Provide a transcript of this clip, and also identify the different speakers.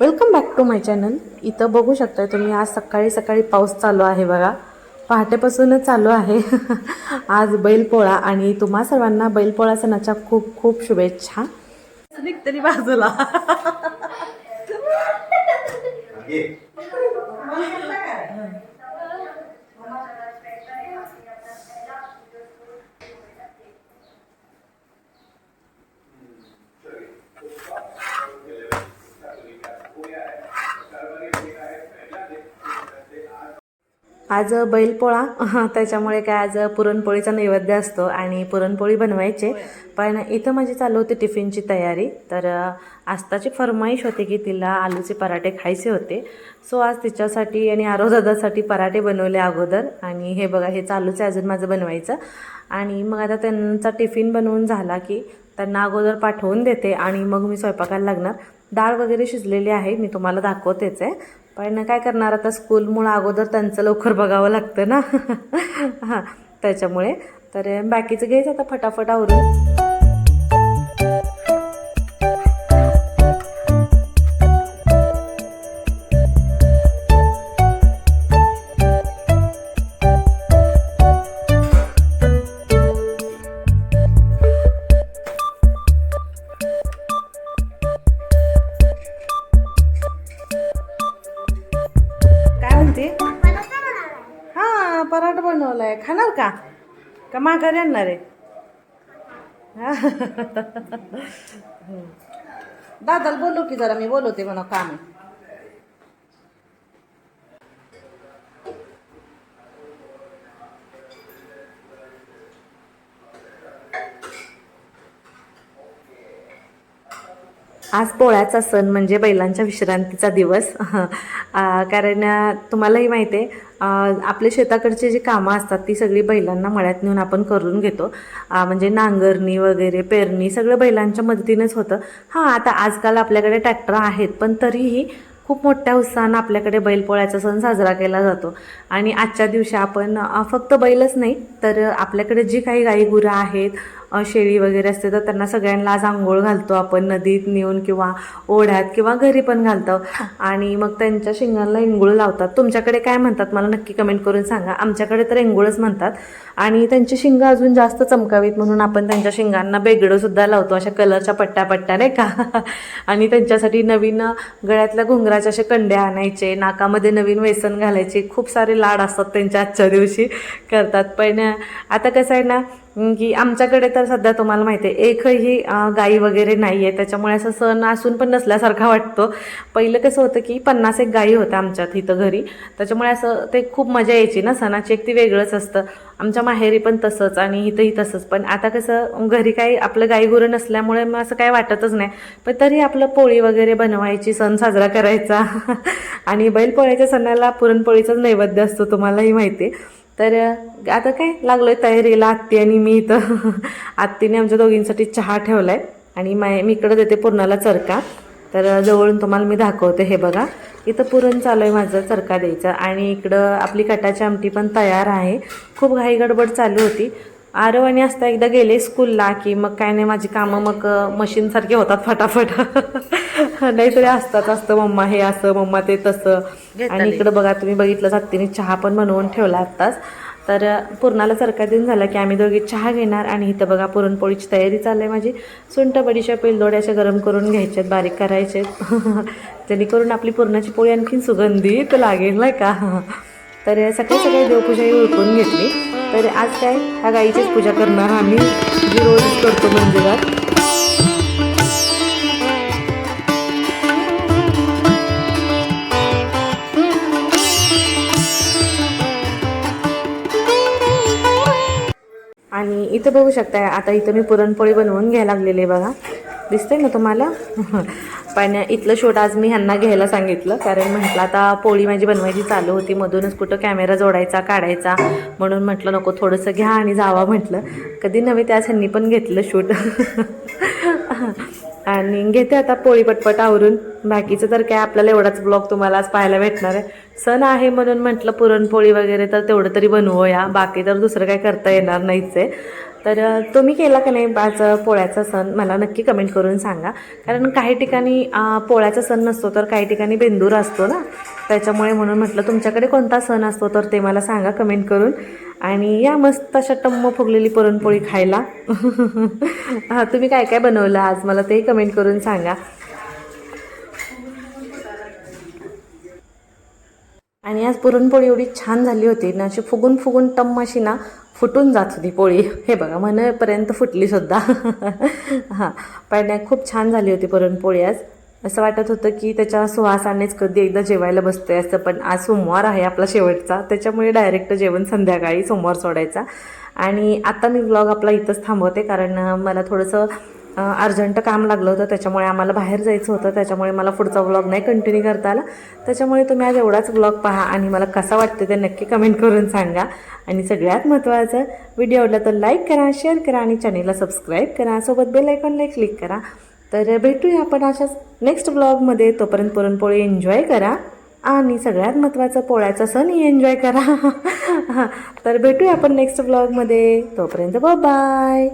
Speaker 1: Welcome back to my channel इथं बघू शकता तुम्ही आज सकाळी सकाळी पाऊस चालू आहे बघा. पहाटेपासूनच चालू आहे. आज बैलपोळा आणि तुम्हा सर्वांना बैलपोळा सणाच्या खूप खूप शुभेच्छा. निघतरी बाजूला. आज बैलपोळा. त्याच्यामुळे काय आज पुरणपोळीचा नैवेद्य असतो आणि पुरणपोळी बनवायचे. पण इथं माझी चालू होती टिफिनची तयारी. तर आस्ताची फरमाईश होती की तिला आलूचे पराठे खायचे होते. सो आज तिच्यासाठी आणि आरोदादासाठी पराठे बनवले अगोदर. आणि हे बघा हे चालूच आहे अजून माझं बनवायचं. आणि मग आता त्यांचा टिफिन बनवून झाला की त्यांना अगोदर पाठवून देते आणि मग मी स्वयंपाकाला लागणार. डाळ वगैरे शिजलेली आहे मी तुम्हाला दाखवतेच आहे. पण काय करणार आता स्कूलमुळं अगोदर त्यांचं लवकर बघावं लागतं ना? हां त्याच्यामुळे. तर बाकीचं घ्यायचं आता फटाफट आवरून. हा आहे खाणार का? का माघारी आणणार आहे? दादाला बोलू की जरा मी बोलवते म्हणा काम. आज पोळ्याचा सण म्हणजे बैलांच्या विश्रांतीचा दिवस. कारण तुम्हालाही माहिती आहे आपले शेताकडचे जी कामं असतात ती सगळी बैलांना मळ्यात नेऊन आपण करून घेतो. म्हणजे नांगरणी वगैरे पेरणी सगळं बैलांच्या मदतीनेच होतं. हां आता आजकाल आपल्याकडे ट्रॅक्टर आहेत पण तरीही खूप मोठ्या उत्साहानं आपल्याकडे बैलपोळ्याचा सण साजरा केला जातो. आणि आजच्या दिवशी आपण फक्त बैलच नाही तर आपल्याकडे जी काही गाई गुरं आहेत शेळी वगैरे असते तर त्यांना सगळ्यांना आज आंघोळ घालतो आपण नदीत नेऊन किंवा ओढ्यात किंवा घरी पण घालतो. आणि मग त्यांच्या शिंगांना इंगुळ लावतात. तुमच्याकडे काय म्हणतात? मला नक्की कमेंट करून सांगा. आमच्याकडे तर इंगुळच म्हणतात. आणि त्यांची शिंगं अजून जास्त चमकावीत म्हणून आपण त्यांच्या शिंगांना बेगडं सुद्धा लावतो अशा कलरच्या पट्ट्या पट्ट्या नाही का? आणि त्यांच्यासाठी नवीन गळ्यातल्या घुंगराचे असे कंडे आणायचे नाकामध्ये नवीन वेसन घालायचे. खूप सारे लाड असतात त्यांच्या आजच्या दिवशी करतात. पण आता कसं आहे ना की आमच्याकडे तर सध्या तुम्हाला माहिती आहे एकही गाई वगैरे नाही आहे त्याच्यामुळे असं सण असून पण नसल्यासारखा वाटतो. पहिलं कसं होतं की पन्नास एक गाई होत्या आमच्यात इथं घरी. त्याच्यामुळे असं ते खूप मजा यायची ना सणाची एक ती वेगळंच असतं. आमच्या माहेरी पण तसंच आणि इथंही तसंच. पण आता कसं घरी काही आपलं गाई गुरं नसल्यामुळे मग असं काही वाटतच नाही. पण तरी आपलं पोळी वगैरे बनवायची सण साजरा करायचा. आणि बैलपोळ्याच्या सणाला पुरणपोळीचाच नैवेद्य असतो तुम्हालाही माहिती आहे. तर आता काय लागलोय तयारीला आत्ती आणि मी इथं. आत्तीने आमच्या दोघींसाठी चहा ठेवला आहे आणि माय मी इकडं देते पुरणाला चरका तर जवळून तुम्हाला मी दाखवते हे बघा. इथं पुरण चालू आहे माझं चरका द्यायचं आणि इकडं आपली कटाची आमटी पण तयार आहे. खूप घाई गडबड चालू होती. आरव आणि असता एकदा गेले स्कूलला की मग काय नाही माझी कामं मग मशीनसारखे होतात फटाफट. नाहीतरी असतात असतं मम्मा हे असं मम्मा ते तसं. आणि इकडं बघा तुम्ही बघितलं हत्तीने चहा पण बनवून ठेवला आत्ताच. तर पूर्णाला सरका देऊन झाला की आम्ही दोघी चहा घेणार आणि इथं बघा पुरणपोळीची तयारी चालली आहे माझी. सुंठ बडीशा पेलदोड्या अशा गरम करून घ्यायच्यात बारीक करायचे जेणेकरून आपली पुरणाची पोळी आणखीन सुगंधित लागेल नाही का? तर सकाळी सकाळी देवपूजाही उरकून घेतली. तर आज काय? ह्या गाईचीच पूजा करणार आम्ही. जी रोज करतो मंदिरात. इथं बघू शकताय. आता इथं मी पुरणपोळी बनवून घ्यायला लागलेली आहे बघा. दिसतंय ना तुम्हाला? पण इथलं शूट आज मी ह्यांना घ्यायला सांगितलं. कारण म्हटलं आता पोळी माझी बनवायची चालू होती. मधूनच कुठं कॅमेरा जोडायचा काढायचा. म्हणून म्हटलं नको थोडंसं घ्या आणि जावा म्हटलं. कधी नव्हे त्याच ह्यांनी पण घेतलं शूट. आणि घेते आता पोळी पटपट आवरून. बाकीचं तर काय आपल्याला एवढाच ब्लॉग तुम्हाला आज पाहायला भेटणार आहे. सण आहे म्हणून म्हटलं पुरणपोळी वगैरे तर तेवढं तरी बनवूया. बाकी तर दुसरं काय करता येणार नाहीच आहे. तर तुम्ही केला का नाही आज पोळ्याचा सण? मला नक्की कमेंट करून सांगा. कारण काही ठिकाणी पोळ्याचा सण नसतो तर काही ठिकाणी बेंदूर असतो ना? त्याच्यामुळे म्हणून म्हटलं तुमच्याकडे कोणता सण असतो तर ते मला सांगा कमेंट करून. आणि या मस्त अशा टम्म फुगलेली पुरणपोळी खायला. हां तुम्ही काय काय बनवलं आज? मला ते कमेंट करून सांगा. आणि आज पुरणपोळी एवढी छान झाली होती ना अशी फुगून फुगून टम्म अशी ना फुटून जात होती पोळी. हे बघा मनपर्यंत फुटली सुद्धा. हां पण खूप छान झाली होती पुरणपोळी आज. असं वाटत होतं की त्याच्या सुहासानेच कधी एकदा जेवायला बसतोय असं पण आज सोमवार आहे आपला शेवटचा. त्याच्यामुळे डायरेक्ट जेवण संध्याकाळी सोमवार सोडायचा. आणि आता मी ब्लॉग आपला इथंच थांबवते कारण मला थोडंसं अर्जंट काम लागलं होतं. त्याच्यामुळे आम्हाला बाहेर जायचं होतं. त्याच्यामुळे मला पुढचा व्लॉग नाही कंटिन्यू करता आला. त्याच्यामुळे तुम्ही आज एवढाच व्लॉग पहा आणि मला कसा वाटतं ते नक्की कमेंट करून सांगा. आणि सगळ्यात महत्त्वाचं व्हिडिओ आवडला तर लाईक करा शेअर करा आणि चॅनेलला सबस्क्राईब करा. सोबत बेल आयकॉनला क्लिक करा. तर भेटूया आपण अशाच नेक्स्ट ब्लॉगमध्ये तोपर्यंत पुरणपोळी एन्जॉय करा आणि सगळ्यात महत्त्वाचं पोळ्याचा सणही एन्जॉय करा. तर भेटूया आपण नेक्स्ट ब्लॉगमध्ये तोपर्यंत बाय